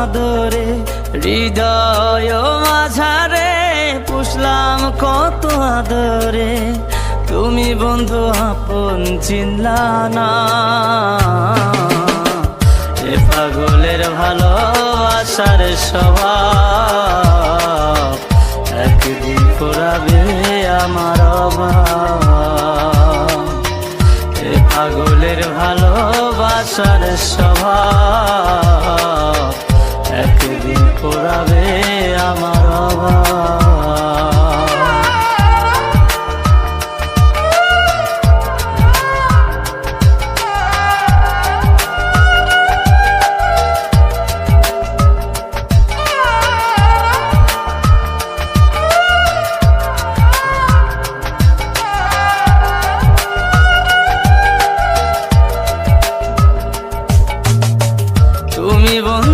আদরে হৃদয় মাঝারে পুষলাম কত আদরে। তুমি বন্ধু আপন চিনলা না এ পাগলের ভালোবাসার স্বভাব, একদিন পুরাবে আমার এ পাগলের ভালোবাসার স্বভাব তুমি বন্ধু